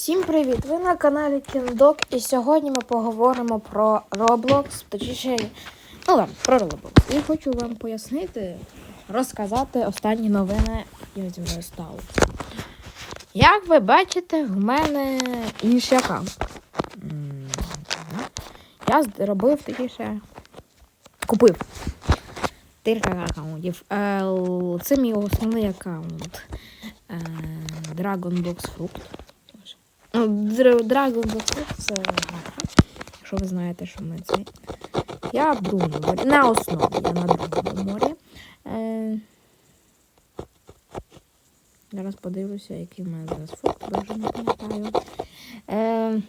Всім привіт! Ви на каналі Кіндок і сьогодні ми поговоримо про Roblox, точніше, ну ладно, про Roblox. І хочу вам пояснити, розказати останні новини, які зі мною стали. Як ви бачите, в мене інший аккаунт. Я зробив точніше, купив декілька аккаунтів. Е, Це мій основний аккаунт. Е, Dragon Box Fruit. Др- Dragon Box Fruit це. Якщо ви знаєте, що ми це. Я морі. На основі я на другому морі. Е, Зараз подивлюся, який в мене зараз фрукт, бо не пам'ятаю. Е,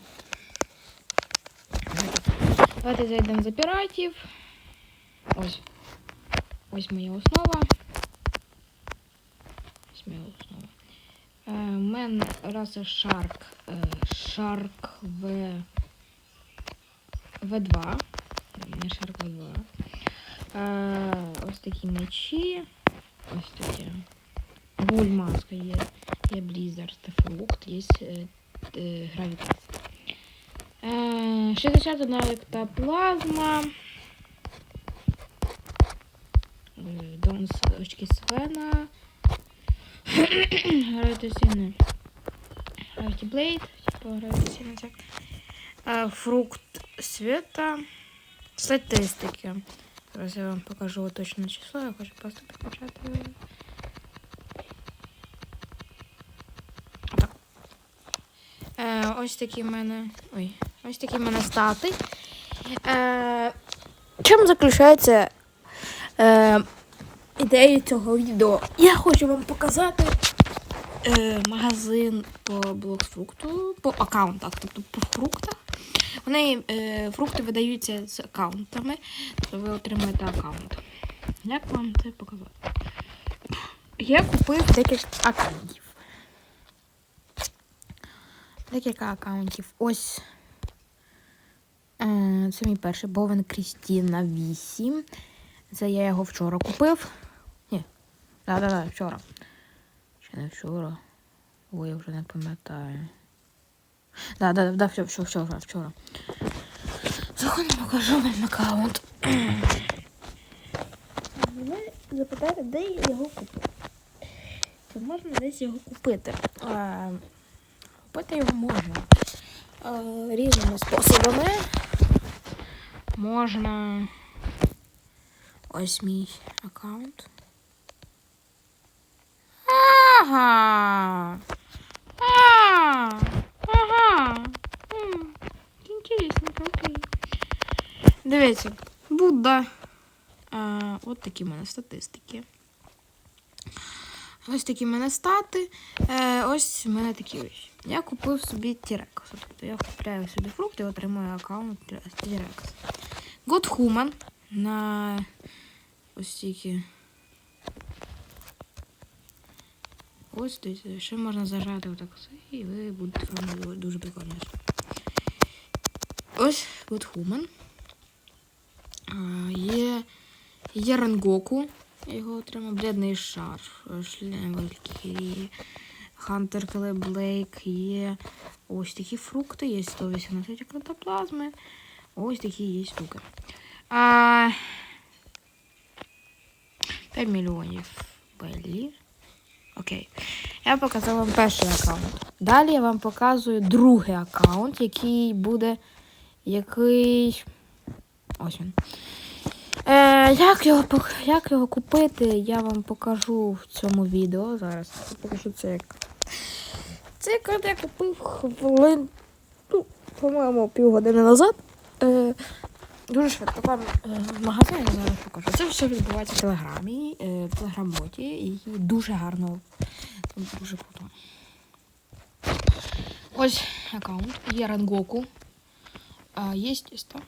Давайте зайдемо за піратів. Ось. Ось моя основа. Ось моя основа. Е, У мене раса Shark. е, Shark В... В2. Не Shark В2. Е, Ось такі мечі. Ось такі. Гульмаска є. Є Blizzard, фрукт, є е, е, гравітація. Е, 61 ектоплазма. Е, з очки Свена. Гравітаційний. Gravity Blade, типа гравітаційний це. Е, Фрукт света. Статистики. Зараз я вам покажу точне число, я хочу просто підкачати. Отак. Е, ось такі в мене. Ой, ось такі в мене стати. Е, чим заключається е, ідея цього відео? Я хочу вам показати е, магазин по блокфрукту, по аккаунтах, тобто по фруктах. Вони е, фрукти видаються з аккаунтами, то ви отримаєте аккаунт. Як вам це показати? Я купив декілька аккаунтів. Декілька аккаунтів. Ось. Е, це мій перший Бовен Крістіна 8. Це я його вчора купив. Да-да-да, вчора. Чи не вчора? Ой, я вже не пам'ятаю. Да, да, да, все, все, вчора, вчора. Заходимо, покажу вам аккаунт. Ви запитаєте, де я його купив? Чи можна десь його купити? Е, Купити його можна. Е, Різними способами. Можна. Ось мій аккаунт. Ага. Ага. Інтересненько, окей. Дивіться, Будда. А, от такі в. Ось такі в мене стати. Е, ось в мене такі ось. Я купив собі Тірекс. Тобто я купляю собі фрукти отримую аккаунт Тірекс. God Human на ось тільки. Ось дивіться, ще можна зажати отак і ви будете вам дуже прикольно. Ось. А, є, є Рангоку. Його отримав. Бледний шар. Шлем великий. Хантер Блейк. Є ось такі фрукти. Є 118 протоплазми. Ось такі є штуки. А, 5 мільйонів Беллі. Окей. Я показала вам перший аккаунт. Далі я вам показую другий аккаунт, який буде. Який. Ось він. Е, як, його, як його купити, я вам покажу в цьому відео. Зараз я покажу це як. Це як я купив хвилин. Ну, по-моєму, півгодини назад. Е, дуже швидко. Там е, магазин я зараз покажу. Це все відбувається в телеграмі, е, в телеграм-боті, і дуже гарно. Там дуже круто. Ось аккаунт. Є Рангоку. А, есть тесто.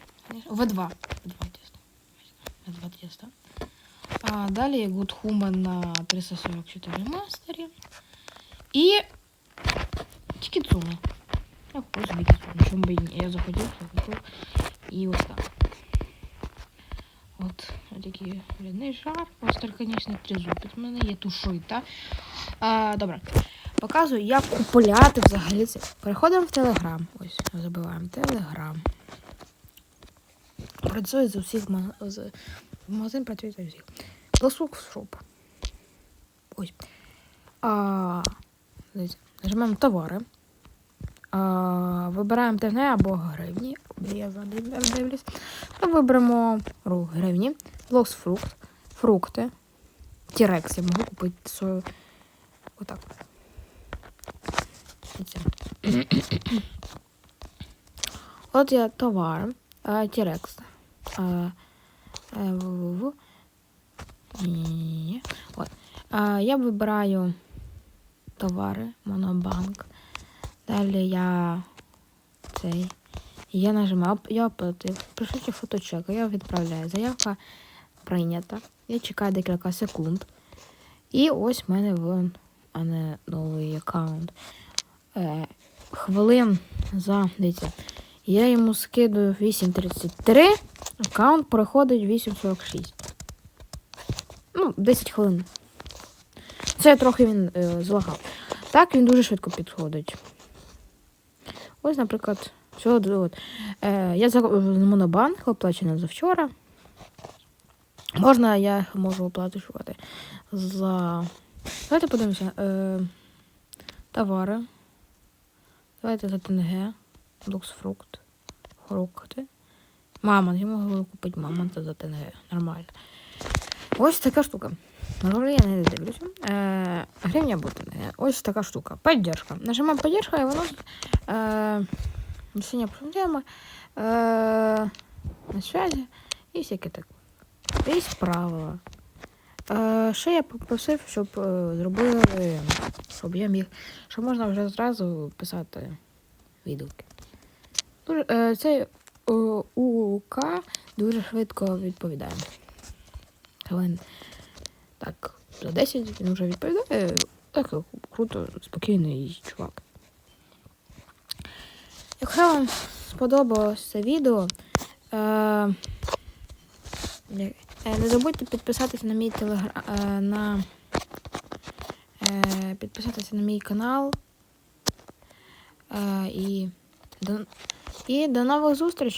В2. В2 тесто. В2 тесто. А, далее Good Human на 344 мастере. И Тикицуна. Я себе Тикицуну. Чому ні? Я захотів, я купив. І ось так. От, такий врядний шар. Конечно, тризубець в мене є тушита. А, добре. показую, як купуляти взагалі це. Переходимо в Телеграм. Ось, забиваємо Телеграм. Працює з усіх з магазин працює з усіх. Бласук шоп. Ось. А, нажимаємо товари. А, вибираємо ТГ або гривні. Я задив- дивлюсь. Та виберемо гривні. Локс фрукт. Фрукти. Тірекс. Я можу купити свою. Отак. От я товар. Тірекс. Е. От. Я вибираю товари, монобанк. Далі я цей. Я нажимаю, я оплатив. Пишіть фоточек, я відправляю. Заявка прийнята. Я чекаю декілька секунд. І ось в мене вон, а не новий аккаунт. Е, хвилин за дивіться. Я йому скидаю 8.33, аккаунт проходить 8.46. Ну, 10 хвилин. Це трохи він е, злагав. Так, він дуже швидко підходить. Ось, наприклад, що от. Е, я монобанк оплачено за вчора. Можна, я можу оплачувати за. Давайте подивимося. Е, товари. Давайте за ТНГ. Луксфрукт. Фрукти. Мамонт. Я можу купити мамонта за ТНГ. Нормально. Ось така штука. Я не дивлюся. Е, гривня буде. Ось така штука. Поддержка. Нажимаємо поддержка і воно е, синя проблема. Е, на связі і всяке таке. Є правила. Е, ще я попросив, щоб е, зробили, щоб я міг, щоб можна вже зразу писати відгуки. Дуже, е, цей е, УК дуже швидко відповідає. Хвилин так, за 10 він вже відповідає. Так, круто, спокійний чувак. Якщо вам сподобалось це відео, е, е, не забудьте підписатися на мій телеграм е, на підписатися на мій канал. І, до, і до нових зустрічей!